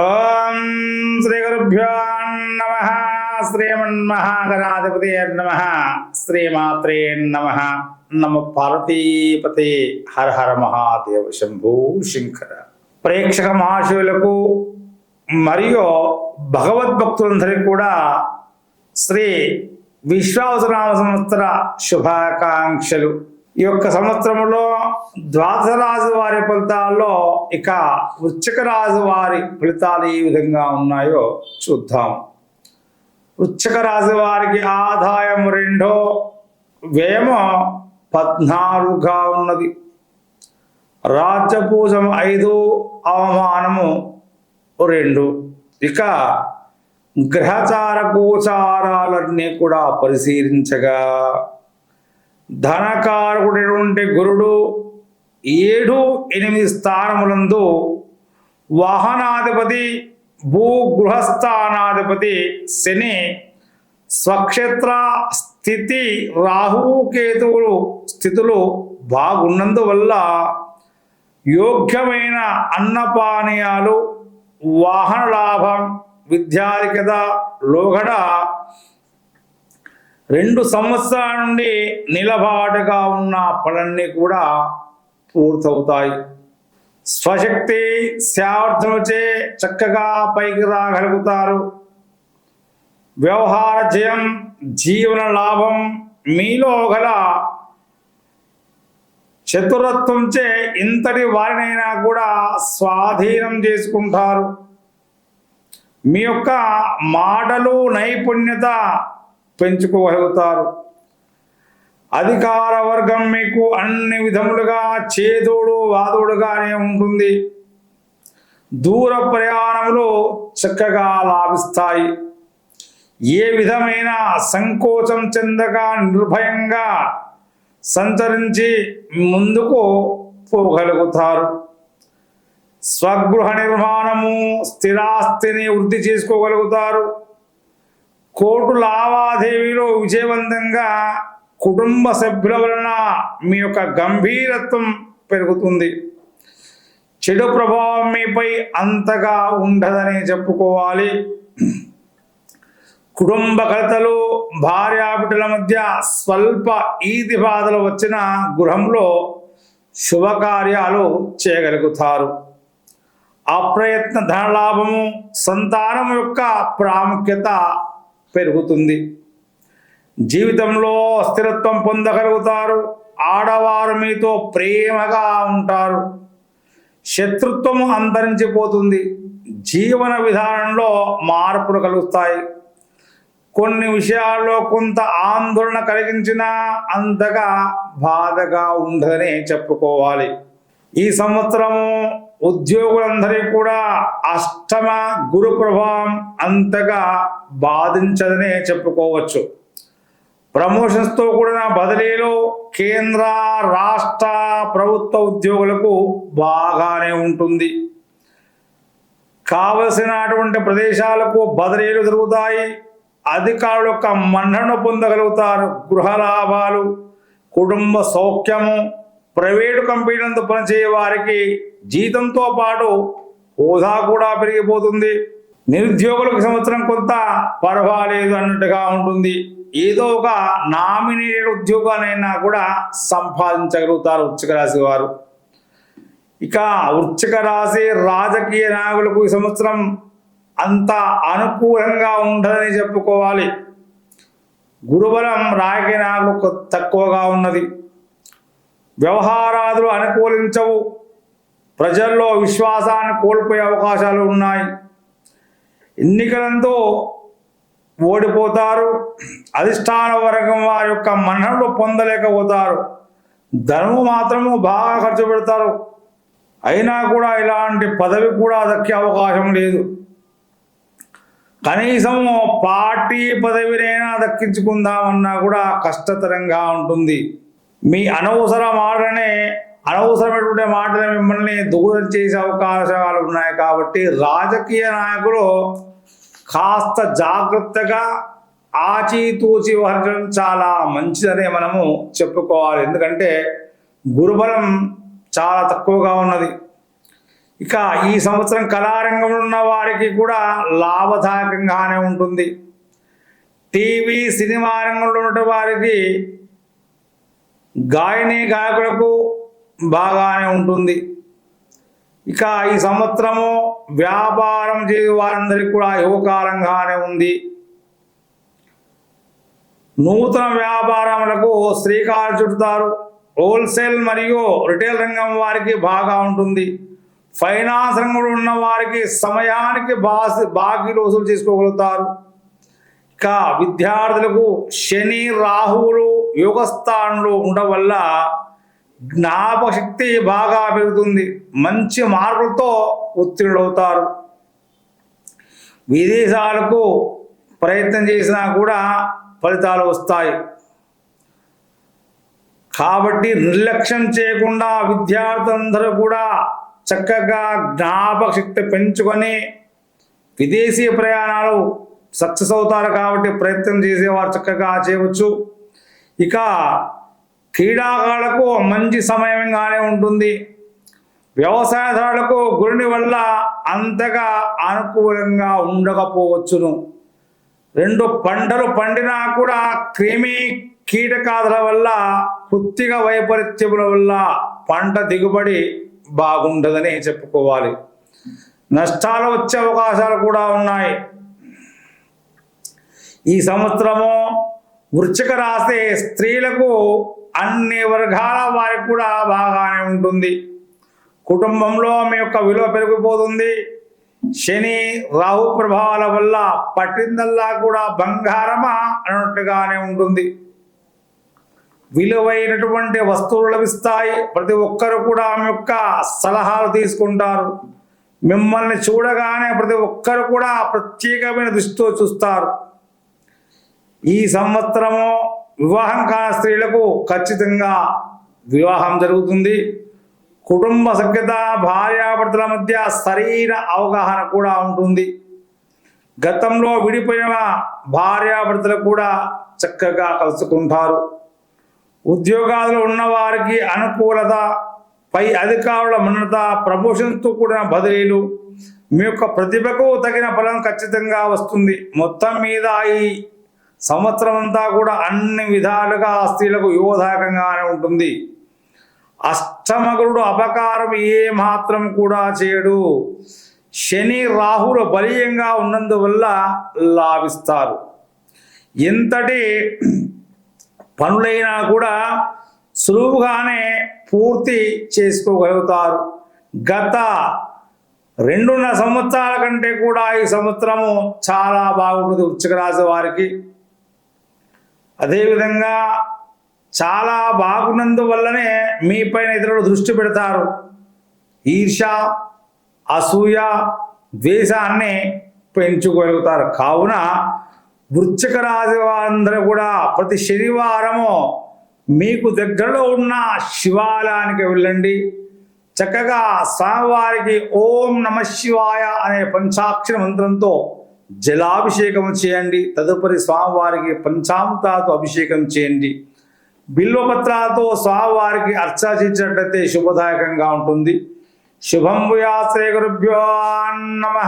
ఓం శ్రీ గురుభ్యో నమ శ్రీమన్మహాగణాధిపతి నమ శ్రీమాత్రే నమ నమ పార్వతీపతి హర హర మహాదేవ శంభూ శంకర. ప్రేక్షక మహాశివులకు మరియు భగవద్భక్తులందరికీ కూడా శ్రీ విశ్వావసనామ సంవత్సర శుభాకాంక్షలు. ఈ యొక్క సంవత్సరంలో ద్వాదశ రాజు వారి ఫలితాల్లో ఇక వృశ్చిక రాజు వారి ఫలితాలు ఏ విధంగా ఉన్నాయో చూద్దాం. వృశ్చిక రాశి వారికి ఆదాయం రెండో వ్యయము పద్నాలుగుగా ఉన్నది. రాజ్యపూజం ఐదు అవమానము రెండు. ఇక గ్రహచార గోచారాలన్నీ కూడా పరిశీలించగా ధనకారకుడైనటువంటి గురుడు ఏడు ఎనిమిది స్థానములందు వాహనాధిపతి భూగృహస్థానాధిపతి శని స్వక్షేత్ర స్థితి రాహుకేతువులు స్థితులు బాగున్నందువల్ల యోగ్యమైన అన్నపానీయాలు వాహన లాభం విద్యాధికత లోగడ రెండు సంవత్సరాల నుండి నిలబాటుగా ఉన్న పనులన్నీ కూడా పూర్తవుతాయి. స్వశక్తి సామర్థ్యముచే చక్కగా పైకి రాగలుగుతారు. వ్యవహార జయం జీవన లాభం మీలో గల చతురత్వంచే ఇంతటి వారినైనా కూడా స్వాధీనం చేసుకుంటారు. మీ యొక్క మాటలు నైపుణ్యత పెంచుకోగలుగుతారు. అధికార వర్గం మీకు అన్ని విధములుగా చేదోడు వాదోడుగానే ఉంటుంది. దూర ప్రయాణంలో చక్కగా లాభిస్తాయి. ఏ విధమైన సంకోచం చెందగా నిర్భయంగా సంచరించి ముందుకు పోగలుగుతారు. స్వగృహ నిర్మాణము స్థిరాస్తిని వృద్ధి చేసుకోగలుగుతారు. కోర్టు లావాదేవీలో విజయవంతంగా కుటుంబ సభ్యుల వలన మీ యొక్క గంభీరత్వం పెరుగుతుంది. చెడు ప్రభావం మీపై అంతగా ఉండదని చెప్పుకోవాలి. కుటుంబ కలతలు భార్యాబిడ్డల మధ్య స్వల్ప ఈది బాధలు వచ్చిన గృహంలో శుభకార్యాలు చేయగలుగుతారు. అప్రయత్న ధనలాభము సంతానం యొక్క ప్రాముఖ్యత పెరుగుతుంది. జీవితంలో స్థిరత్వం పొందగలుగుతారు. ఆడవారు మీతో ప్రేమగా ఉంటారు. శత్రుత్వం అంతరించిపోతుంది. జీవన విధానంలో మార్పులు కలుగుతాయి. కొన్ని విషయాల్లో కొంత ఆందోళన కలిగించినా అంతగా బాధగా ఉండదని చెప్పుకోవాలి. ఈ సంవత్సరము ఉద్యోగులందరికీ కూడా అష్టమ గురు ప్రభావం అంతగా బాధించదనే చెప్పుకోవచ్చు. ప్రమోషన్స్తో కూడిన బదిలీలు కేంద్ర రాష్ట్ర ప్రభుత్వ ఉద్యోగులకు బాగానే ఉంటుంది. కావలసినటువంటి ప్రదేశాలకు బదిలీలు జరుగుతాయి. అధికారుల యొక్క మన్నను పొందగలుగుతారు. గృహ లాభాలు కుటుంబ సౌఖ్యము ప్రైవేటు కంపెనీలతో పనిచేయ వారికి జీతంతో పాటు హోదా కూడా పెరిగిపోతుంది. నిరుద్యోగులకు సంవత్సరం కొంత పర్వాలేదు అన్నట్టుగా ఉంటుంది. ఏదో ఒక నామినేటెడ్ ఉద్యోగానైనా కూడా సంపాదించగలుగుతారు వృచ్చిక రాశి వారు. ఇక వృచ్చిక రాశి రాజకీయ నాయకులకు ఈ సంవత్సరం అంత అనుకూలంగా ఉండదని చెప్పుకోవాలి. గురుబలం రాజకీయ నాయకులకు తక్కువగా ఉన్నది. వ్యవహారాదులు అనుకూలించవు. ప్రజల్లో విశ్వాసాన్ని కోల్పోయే అవకాశాలు ఉన్నాయి. ఎన్నికలంతో ఓడిపోతారు. అధిష్టాన వర్గం వారి యొక్క మన్ననలు పొందలేకపోతారు. ధనము మాత్రము బాగా ఖర్చు పెడతారు. అయినా కూడా ఇలాంటి పదవి కూడా దక్కే అవకాశం లేదు. కనీసం పార్టీ పదవినైనా దక్కించుకుందామన్నా కూడా కష్టతరంగా ఉంటుంది. మీ అనవసర మాటనే అనవసరమైనటువంటి మాటలు మిమ్మల్ని దూరం చేసే అవకాశాలు ఉన్నాయి కాబట్టి రాజకీయ నాయకులు కాస్త జాగ్రత్తగా ఆచితూచి వ్యవహరించడం చాలా మంచిదనే మనము చెప్పుకోవాలి. ఎందుకంటే గురుబలం చాలా తక్కువగా ఉన్నది. ఇక ఈ సంవత్సరం కళారంగంలో ఉన్న వారికి కూడా లాభదాయకంగానే ఉంటుంది. టీవీ సినిమా రంగంలో ఉన్న వారికి గాయని గాయకులకు బాగానే ఉంటుంది. ఇక ఈ సంవత్సరము వ్యాపారం చేసే వారందరికీ కూడా యువకాలంగానే ఉంది. నూతన వ్యాపారములకు శ్రీకారం చుడతారు. హోల్సేల్ మరియు రిటైల్ రంగం వారికి బాగా ఉంటుంది. ఫైనాన్స్ రంగంలో ఉన్న వారికి సమయానికి బాసి బాకీలు వసూలు చేసుకోగలుగుతారు ఇక విద్యార్థులకు శని రాహువులు యోగస్థానంలో ఉండడం వల్ల జ్ఞాపశక్తి బాగా పెరుగుతుంది. మంచి మార్కులతో ఉత్తీర్ణులవుతారు. విదేశాలకు ప్రయత్నం చేసినా కూడా ఫలితాలు వస్తాయి. కాబట్టి నిర్లక్ష్యం చేయకుండా విద్యార్థులందరూ కూడా చక్కగా జ్ఞాపక శక్తి పెంచుకొని విదేశీ ప్రయాణాలు సక్సెస్ అవుతారు కాబట్టి ప్రయత్నం చేసేవారు చక్కగా చేయవచ్చు. ఇక క్రీడాకారులకు మంచి సమయంగానే ఉంటుంది. వ్యవసాయదారులకు గురుని వల్ల అంతగా అనుకూలంగా ఉండకపోవచ్చును. రెండు పంటలు పండినా కూడా క్రిమి కీటకాదుల వల్ల కృత్తిక వైపరీత్యముల వల్ల పంట దిగుబడి బాగుండదని చెప్పుకోవాలి. నష్టాలు వచ్చే అవకాశాలు కూడా ఉన్నాయి. ఈ సంవత్సరము వృశ్చిక రాశి స్త్రీలకు అన్ని వర్గాల వారికి కూడా బాగానే ఉంటుంది. కుటుంబంలో మీ యొక్క విలువ పెరిగిపోతుంది. శని రాహు ప్రభావాల వల్ల పట్టిందల్లా కూడా బంగారమా అన్నట్టుగానే ఉంటుంది. విలువైనటువంటి వస్తువులు లభిస్తాయి. ప్రతి ఒక్కరు కూడా ఆమె యొక్క సలహాలు తీసుకుంటారు. మిమ్మల్ని చూడగానే ప్రతి ఒక్కరు కూడా ప్రత్యేకమైన దృష్టితో చూస్తారు. ఈ సంవత్సరము వివాహం కాని స్త్రీలకు ఖచ్చితంగా వివాహం జరుగుతుంది. కుటుంబ సభ్యత భార్యాభర్తల మధ్య సరైన అవగాహన కూడా ఉంటుంది. గతంలో విడిపోయిన భార్యాభర్తలు కూడా చక్కగా కలుసుకుంటారు. ఉద్యోగాలు ఉన్నవారికి అనుకూలత పై అధికారుల మన్నత ప్రమోషన్స్తో కూడిన బదిలీలు మీ యొక్క ప్రతిభకు తగిన ఫలం ఖచ్చితంగా వస్తుంది. మొత్తం మీద ఈ సంవత్సరం అంతా కూడా అన్ని విధాలుగా స్త్రీలకు యువదాయకంగానే ఉంటుంది. అష్టమగురుడు అపకారం ఏ మాత్రం కూడా చేయడు. శని రాహులు బలీయంగా ఉన్నందువల్ల లాభిస్తారు. ఎంతటి పనులైనా కూడా సులువుగానే పూర్తి చేసుకోగలుగుతారు. గత రెండున్నర సంవత్సరాల కంటే కూడా ఈ సంవత్సరము చాలా బాగుంటుంది వృశ్చిక రాశి వారికి. అదేవిధంగా చాలా బాగున్నందువల్లనే మీపైన ఇతరులు దృష్టి పెడతారు. ఈర్ష అసూయ ద్వేషాన్ని పెంచుకోగలుగుతారు. కావున వృశ్చిక రాశి వారందరూ కూడా ప్రతి శనివారము మీకు దగ్గరలో ఉన్న శివాలయానికి వెళ్ళండి. చక్కగా స్వామివారికి ఓం నమ శివాయ అనే పంచాక్షర మంత్రంతో జలాభిషేకం చేయండి. తదుపరి స్వామివారికి పంచామృతాలతో అభిషేకం చేయండి. బిల్వపత్రాలతో స్వామివారికి అర్చాచించినట్లయితే శుభదాయకంగా ఉంటుంది. శుభం భూయాశ్రీ గురుభ్యో నమ.